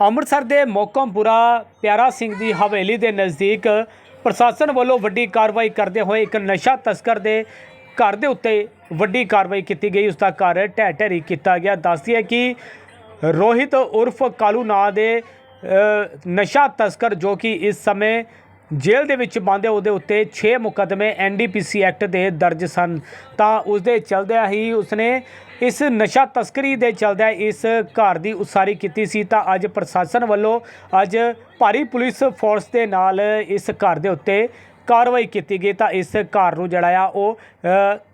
ਅੰਮ੍ਰਿਤਸਰ ਦੇ ਮੋਕਮਪੁਰਾ ਪਿਆਰਾ ਸਿੰਘ ਦੀ ਹਵੇਲੀ ਦੇ ਨਜ਼ਦੀਕ ਪ੍ਰਸ਼ਾਸਨ ਵੱਲੋਂ ਵੱਡੀ ਕਾਰਵਾਈ ਕਰਦੇ ਹੋਏ ਇੱਕ ਨਸ਼ਾ ਤਸਕਰ ਦੇ ਘਰ ਦੇ ਉੱਤੇ ਵੱਡੀ ਕਾਰਵਾਈ ਕੀਤੀ ਗਈ। ਉਸ ਦਾ ਘਰ ਢਹਿ ਢੇਰੀ ਕੀਤਾ ਗਿਆ। ਦੱਸਦੀ ਹੈ ਕਿ ਰੋਹਿਤ ਉਰਫ ਕਾਲੂ ਨਾਂ ਦੇ ਨਸ਼ਾ ਤਸਕਰ ਜੋ ਕਿ ਇਸ ਸਮੇਂ ਜੇਲ੍ਹ ਦੇ ਵਿੱਚ ਬੰਦ ਉਹਦੇ ਉੱਤੇ 6 ਮੁਕੱਦਮੇ ਐਨਡੀਪੀਸੀ ਐਕਟ ਦੇ ਦਰਜ ਸਨ। ਤਾਂ ਉਸ ਦੇ ਚਲਦਿਆਂ ਹੀ ਉਸਨੇ ਇਸ ਨਸ਼ਾ ਤਸਕਰੀ ਦੇ ਚਲਦਿਆਂ ਇਸ ਘਰ ਦੀ ਉਸਾਰੀ ਕੀਤੀ ਸੀ। ਤਾਂ ਅੱਜ ਪ੍ਰਸ਼ਾਸਨ ਵੱਲੋਂ ਅੱਜ ਭਾਰੀ ਪੁਲਿਸ ਫੋਰਸ ਦੇ ਨਾਲ ਇਸ ਘਰ ਦੇ ਉੱਤੇ ਕਾਰਵਾਈ ਕੀਤੀ ਗਈ। ਤਾਂ ਇਸ ਘਰ ਨੂੰ ਜਿਹੜਾ ਆ, ਉਹ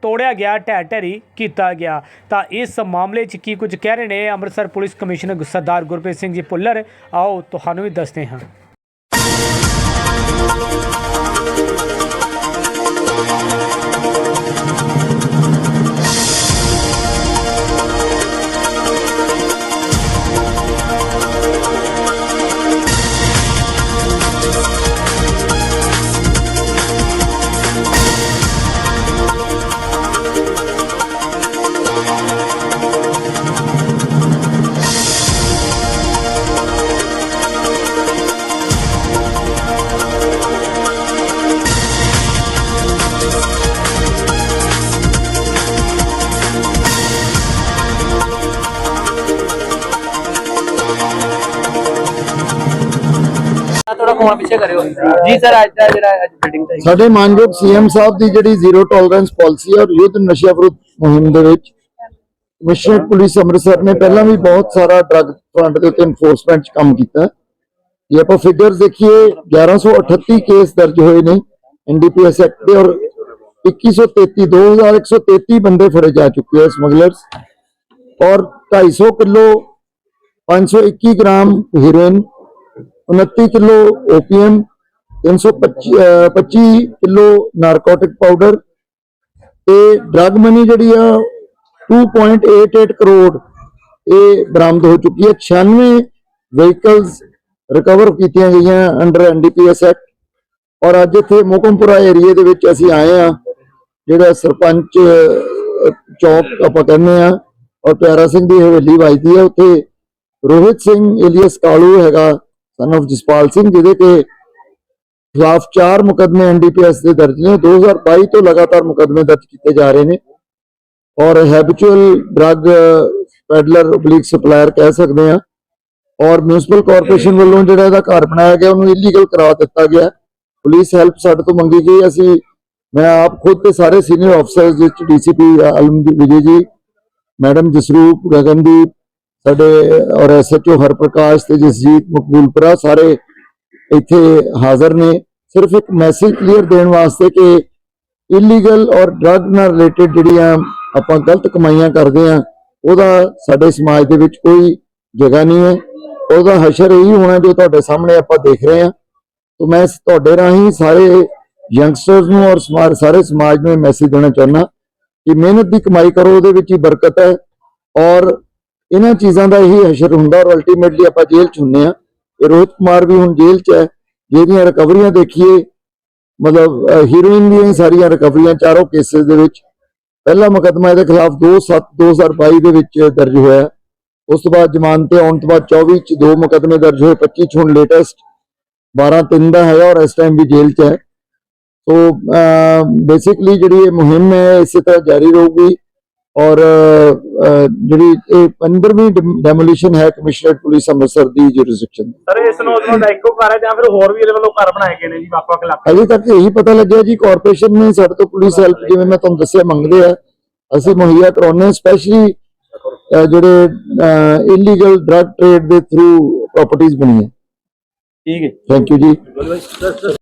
ਤੋੜਿਆ ਗਿਆ ਢਹਿ ਢੇਰੀ ਕੀਤਾ ਗਿਆ। ਤਾਂ ਇਸ ਮਾਮਲੇ 'ਚ ਕੀ ਕੁਝ ਕਹਿ ਰਹੇ ਨੇ ਅੰਮ੍ਰਿਤਸਰ ਪੁਲਿਸ ਕਮਿਸ਼ਨਰ ਸਰਦਾਰ ਗੁਰਪ੍ਰੀਤ ਸਿੰਘ ਜੀ ਭੁੱਲਰ? ਆਓ, ਤੁਹਾਨੂੰ ਵੀ ਦੱਸਦੇ ਹਾਂ। ਥੋੜਾ ਫੋਨ ਪਿੱਛੇ ਕਰਿਓ ਜੀ ਸਰ, ਅੱਜ ਦਾ ਜਿਹੜਾ ਅੱਜ ਬਿਲਡਿੰਗ ਦਾ ਸਾਡੇ ਮਾਨਯੋਗ ਸੀਐਮ ਸਾਹਿਬ ਦੀ ਜਿਹੜੀ ਜ਼ੀਰੋ ਟੋਲਰੈਂਸ ਪਾਲਿਸੀ ਹੈ ਔਰ ਯੁੱਧ ਨਸ਼ਾ ਵਿਰੁੱਧ ਮੁਹਿੰਮ ਦੇ ਵਿੱਚ, ਕਮਿਸ਼ਨਰ ਪੁਲਿਸ ਅੰਮ੍ਰਿਤਸਰ ਨੇ ਪਹਿਲਾਂ ਵੀ ਬਹੁਤ ਸਾਰਾ ਡਰੱਗ ਫਰੰਟ ਦੇ ਉੱਤੇ ਇਨਫੋਰਸਮੈਂਟ 'ਚ ਕੰਮ ਕੀਤਾ ਹੈ। ਜੇ ਆਪਾਂ ਫਿਗਰਸ ਦੇਖੀਏ 1138 ਕੇਸ ਦਰਜ ਹੋਏ ਨੇ ਐਨਡੀਪੀਐਸ ਐਕਟ ਦੇ ਔਰ 2133 2133 ਬੰਦੇ ਫੜੇ ਜਾ ਚੁੱਕੇ ਹੈ ਸਮਗਲਰਸ ਔਰ 250 kilo 521 gram heroin 29 kilo opium 325 ਅਹ 25 ਕਿਲੋ ਨਾਰਕੋਟਿਕ ਪਾਊਡਰ ਤੇ ਡਰਗ ਮਨੀ ਜਿਹੜੀ ਆ 2.88 ਕਰੋੜ, ਇਹ ਬਰਾਮਦ ਹੋ ਚੁੱਕੀ ਹੈ। 96 ਵਹੀਕਲਸ ਰਿਕਵਰ ਕੀਤੀਆਂ ਗਈਆਂ ਅੰਡਰ ਐਨਡੀਪੀਐਸ ਐਕਟ ਔਰ ਅੱਜ ਇੱਥੇ ਮੋਕਮਪੁਰਾ ਏਰੀਏ ਦੇ ਵਿੱਚ ਅਸੀਂ ਆਏ ਆ ਜਿਹੜਾ ਸਰਪੰਚ ਚੌਕ ਆਪਾਂ ਕਹਿੰਦੇ ਆ ਔਰ ਪਿਆਰਾ ਸਿੰਘ ਦੀ ਹਵੇਲੀ ਵੱਜਦੀ ਹੈ। ਉੱਥੇ ਰੋਹਿਤ ਸਿੰਘ, ਏਲੀਅਸ ਕਾਲੂ ਹੈਗਾ ਸਨ of ਜਸਪਾਲ ਸਿੰਘ ਜਿਹਦੇ ਤੇ ਖਿਲਾਫ ਚਾਰ ਮੁਕਦਮੇ ਐਨਡੀਪੀਐਸ ਦੇ ਦਰਜ ਨੇ 2022 ਤੋਂ ਲਗਾਤਾਰ ਮੁਕਦਮੇ ਦਰਜ ਕੀਤੇ ਜਾ ਰਹੇ ਨੇ ਔਰ habitual drug peddler oblique supplier ਕਹਿ ਸਕਦੇ ਆ ਔਰ ਮਿਊਨਿਸਪਲ ਕਾਰਪੋਰੇਸ਼ਨ ਵੱਲੋਂ ਜਿਹੜਾ ਇਹਦਾ ਘਰ ਬਣਾਇਆ ਗਿਆ, ਉਹਨੂੰ ਇਲੀਗਲ ਕਰਾ ਦਿੱਤਾ ਗਿਆ ਪੁਲਿਸ ਹੈਲਪ ਸਾਡੇ ਤੋਂ ਮੰਗੀ ਗਈ। ਅਸੀਂ, ਮੈਂ ਆਪ ਖੁਦ ਤੇ ਸਾਰੇ ਸੀਨੀਅਰ ਅਫਸਰਸ ਜਿਸ ਚ ਡੀਸੀਪੀ ਅਲਮਦੀ ਵਿਜੇ ਜੀ ਮੈਡਮ ਜਸਰੂਪ, ਗਗਨਦੀਪ ਸਾਡੇ ਔਰ ਐਸਐਚਓ ਹਰਪ੍ਰਕਾਸ਼ ਤੇ ਜਸਜੀਤ ਮਕਬੂਲਪੁਰਾ ਸਾਰੇ ਇੱਥੇ ਹਾਜ਼ਰ ਨੇ। ਸਿਰਫ ਇੱਕ ਮੈਸੇਜ ਕਲੀਅਰ ਦੇਣ ਵਾਸਤੇ ਕਿ ਇਲੀਗਲ ਔਰ ਡਰੱਗ ਨਾਲ ਰਿਲੇਟਡ ਜਿਹੜੀਆਂ ਆਪਾਂ ਗਲਤ ਕਮਾਈਆਂ ਕਰਦੇ ਆ ਉਹਦਾ ਸਾਡੇ ਸਮਾਜ ਦੇ ਵਿੱਚ ਕੋਈ ਜਗ੍ਹਾ ਨਹੀਂ ਹੈ। ਉਹਦਾ ਹਸ਼ਰ ਇਹੀ ਹੋਣਾ ਜੋ ਤੁਹਾਡੇ ਸਾਹਮਣੇ ਆਪਾਂ ਦੇਖ ਰਹੇ ਆ ਤੋਂ ਮੈਂ ਤੁਹਾਡੇ ਰਾਹੀਂ ਸਾਰੇ ਯੰਗਸਟਰਸ ਨੂੰ ਔਰ ਸਮਾਜ, ਸਾਰੇ ਸਮਾਜ ਨੂੰ ਮੈਸੇਜ ਦੇਣਾ ਚਾਹੁੰਦਾ ਕਿ ਮਿਹਨਤ ਦੀ ਕਮਾਈ ਕਰੋ, ਉਹਦੇ ਵਿੱਚ ਹੀ ਬਰਕਤ ਹੈ। ਔਰ ਇਹਨਾਂ ਚੀਜ਼ਾਂ ਦਾ ਇਹੀ ਹਸ਼ਰ ਹੁੰਦਾ ਔਰ ਅਲਟੀਮੇਟਲੀ ਆਪਾਂ ਜੇਲ੍ਹ ਚ ਹੁੰਨੇ ਆ ਇਹ ਰੋਹਿਤ ਕੁਮਾਰ ਵੀ ਹੁਣ ਜੇਲ੍ਹ ਚ ਹੈ, ਜਿਹਦੀਆਂ ਰਿਕਵਰੀਆਂ ਦੇਖੀਏ, ਮਤਲਬ ਹੀਰੋਇਨ ਦੀਆਂ ਸਾਰੀਆਂ ਰਿਕਵਰੀਆਂ ਚਾਰੋਂ ਕੇਸਿਸ ਦੇ ਵਿੱਚ। ਪਹਿਲਾ ਮੁਕੱਦਮਾ ਇਹਦੇ ਖਿਲਾਫ 2/7 2022 ਦੇ ਵਿੱਚ ਦਰਜ ਹੋਇਆ। ਉਸ ਤੋਂ ਬਾਅਦ ਜ਼ਮਾਨਤ ਤੇ ਆਉਣ ਤੋਂ ਬਾਅਦ 24 ਚ ਦੋ ਮੁਕੱਦਮੇ ਦਰਜ ਹੋਏ 25 ਚ ਹੁਣ ਲੇਟੈਸਟ 12 ਤਿੰਨ ਦਾ ਹੈਗਾ ਔਰ ਇਸ ਟਾਈਮ ਵੀ ਜੇਲ੍ਹ ਚ ਹੈ। ਸੋ ਬੇਸਿਕਲੀ ਜਿਹੜੀ ਇਹ ਮੁਹਿੰਮ ਹੈ, ਇਸੇ ਤਰ੍ਹਾਂ ਜਾਰੀ ਰਹੂਗੀ। ਔਰ ਜਿਹੜੀ ਇਹ 15ਵੀਂ ਡੈਮੋਲੀਸ਼ਨ ਹੈ ਕਮਿਸ਼ਨਰੇਟ ਪੁਲਿਸ ਅੰਮ੍ਰਿਤਸਰ ਦੀ ਜੁਰਿਸਡਿਕਸ਼ਨ ਸਰ ਇਸ ਨੌਜਵਾਨ ਦਾ ਇੱਕੋ ਘਰ ਹੈ ਜਾਂ ਫਿਰ ਹੋਰ ਵੀ ਇਹਦੇ ਵੱਲੋਂ ਘਰ ਬਣਾਏ ਗਏ ਨੇ ਜੀ ਵੱਖ ਵੱਖ ਇਲਾਕੇ? ਅਜੇ ਤੱਕ ਇਹੀ ਪਤਾ ਲੱਗਿਆ ਜੀ ਕਾਰਪੋਰੇਸ਼ਨ ਨੇ ਸਾਡੇ ਤੋਂ ਪੁਲਿਸ ਹੈਲਪ ਜਿਵੇਂ ਮੈਂ ਤੁਹਾਨੂੰ ਦੱਸਿਆ ਮੰਗਦੇ ਆ। ਅਸੀਂ ਮੁਹੱਈਆ ਕਰਾਉਣੇ ਸਪੈਸ਼ਲੀ ਜਿਹੜੇ ਇਲੀਗਲ ਡਰੱਗ ਟ੍ਰੇਡ ਦੇ ਥਰੂ ਪ੍ਰਾਪਰਟੀਆਂ ਬਣੀਆਂ। ਠੀਕ ਹੈ। ਥੈਂਕ ਯੂ ਜੀ।